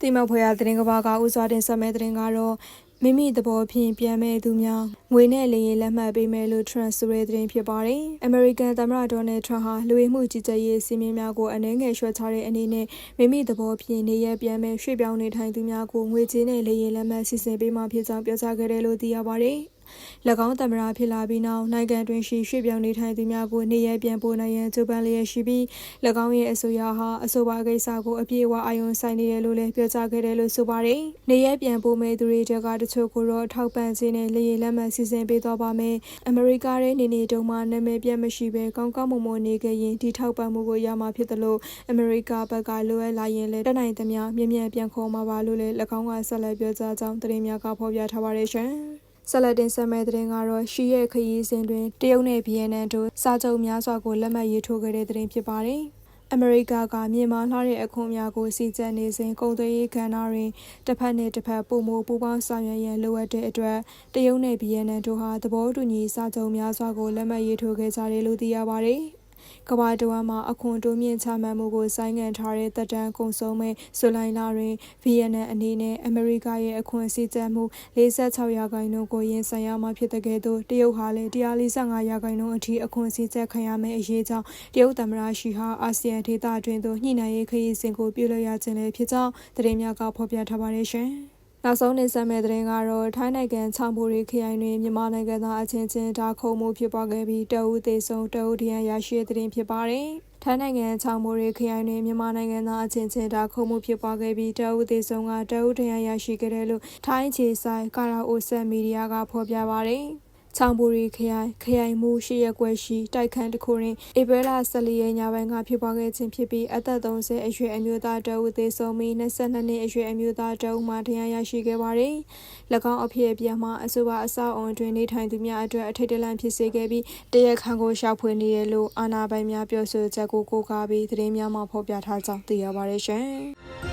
တိမဖွယ်ရသတင်းကဘာကဥစွာတင်ဆက်မဲ့သတင်းကတော့မိမိသဘောဖြင့်ပြန်မဲ့သူများငွေနဲ့လေရင်လက်မှတ်ပေးမယ်လို့ Trump ဆိုတဲ့သတင်းဖြစ်ပါတယ်။ American သမ္မတ Donald Trump ဟာလူဝင်မှုကြီးကြပ်ရေးစီမင်းများကိုအနှဲငယ်ရွှဲချတဲ့အနေနဲ့မိမိသဘောဖြင့်နေရပြန်မဲ့ရွှေ့ပြောင်းနေထိုင်သူများကိုငွေကြေးနဲ့လေရင်လက်မှတ်စီစဉ်ပေးမှဖြစ်ကြောင်းပြောကြားခဲ့တယ်လို့သိရပါတယ်။၎ ၎င်းသမ္မတဖြစ်လာပြီးနောက်နိုင်ငံတွင်ရှိရွှေ့ပြောင်းနေထိုင်သူများကိုနေရပြန်ပို့နိုင်ရန်ကြိုးပမ်းလျက်ရှိပြီး၎င်းရဲ့အဆိုအရဟာအဆိုပါကိစ္စကိုအပြည့်အဝအာရုံစိုက်နေတယ်လို့လည်းပြောကြားခဲ့တယ်လို့ဆိုပါတယ်။နေရပြန်ပို့မဲ့သူတွေတဲကတချို့ကိုတော့ထောက်ပံ့ခြင်းနဲ့လေရင်လက်မှတ်စီစဉ်ပေးသွားပါမယ်။အမေရိကရဲ့နေနေတုံးမှာနာမည်ပြတ်မရှိဘဲကောင်းကောင်းမွန်မွန်နေခဲ့ရင်ဒီထောက်ပံ့မှုကိုရမှာဖြစ်တယ်လို့အမေရိကဘက်ကလိုအပ်လာရင်လည်းတနိုင်သမျှမြင်မြန်ပြန်ခေါ်မှာပါလို့လည်း၎င်းကဆက်လက်ပြောကြားကြောင်းသတင်းများကဖော်ပြထားပါတယ်ရှင်။ ဆက်လက်တင်ဆက်မဲ့သတင်းကတော့ရှီရဲ့ခရီးစဉ်တွင်တရုတ်နဲ့ဗီယက်နမ်တို့စာချုပ်များစွာကိုလက်မှတ်ရေးထိုးခဲ့တဲ့သတင်းဖြစ်ပါတယ်။အမေရိကကမြန်မာလှတဲ့အခွန်များကိုစီကျက်နေစဉ်ကုန်သွယ်ရေးကဏ္ဍတွင်တစ်ဖက်နှင့်တစ်ဖက်ပုံမပူပေါင်းဆောင်ရွက်ရန်လိုအပ်တဲ့အတွက်တရုတ်နဲ့ဗီယက်နမ်တို့ဟာသဘောတူညီစာချုပ်များစွာကိုလက်မှတ်ရေးထိုးခဲ့ကြတယ်လို့သိရပါတယ်။ ကမ္ဘာတဝမ်းမှာအခွန်တိုးမြင့်ချမှတ်မှုကိုဆိုင်းငံ့ထားတဲ့တပ်တန်းကုံဆုံးမဲ့ဇူလိုင်လတွင်ဗီယက်နမ်အနေနဲ့အမေရိကရဲ့အခွန်စည်းကြပ်မှု46ရာခိုင်နှုန်းကိုရင်ဆိုင်ရမှာဖြစ်တဲ့ကဲ့သို့တရုတ်ဟာလည်း145ရာခိုင်နှုန်းအထိအခွန်စည်းကြပ်ခံရမယ့်အရေးကြောင့်တရုတ်သမ္မတရှီဟာအာဆီယံဒေသတွင်သို့ညှိနှိုင်းရေးခရီးစဉ်ကိုပြုလုပ်ရခြင်းလည်းဖြစ်ကြောင်းသတင်းများကဖော်ပြထားပါတယ်ရှင်။ နောက်ဆုံးနေဆက်မဲ့သတင်းကတော့ထိုင်းနိုင်ငံချောင်းပူရီခရိုင်တွင်မြန်မာနိုင်ငံသားအချင်းချင်းဓာခုံမှုဖြစ်ပွားခဲ့ပြီးတအုပ်သေးဆုံးတအုပ်ဒဏ်ရာရရှိတဲ့သတင်းဖြစ်ပါတယ်။ထိုင်းနိုင်ငံချောင်းပူရီခရိုင်တွင်မြန်မာနိုင်ငံသားအချင်းချင်းဓာခုံမှုဖြစ်ပွားခဲ့ပြီးတအုပ်သေးဆုံးကတအုပ်ဒဏ်ရာရရှိခဲ့တယ်လို့ထိုင်းခြေဆိုင်ကာရာအိုဆက်မီဒီယာကဖော်ပြပါတယ်။ ချောင်းပူရီခရိုင်ခရိုင်မှုရှိရက်ွက်ရှိတိုက်ခန်းတစ်ခုတွင်ဧပြီလ14ရက်ညပိုင်းကဖြစ်ပွားခဲ့ခြင်းဖြစ်ပြီးအသက်30အရွယ်အမျိုးသားတအုပ်သေဆုံးပြီး22နှစ်အရွယ်အမျိုးသားတအုပ်မှဒဏ်ရာရရှိခဲ့ပါတယ်။၎င်းအဖြစ်အပျက်မှာအဆိုပါအဆောက်အုံတွင်နေထိုင်သူများအတွက်အထိတ်တလန့်ဖြစ်စေခဲ့ပြီးတရက်ခန့်ကိုရှာဖွေနေရလို့အာဏာပိုင်များပြောဆိုချက်ကိုကိုးကားပြီးသတင်းများမှဖော်ပြထားကြောင်းသိရပါတယ်ရှင်။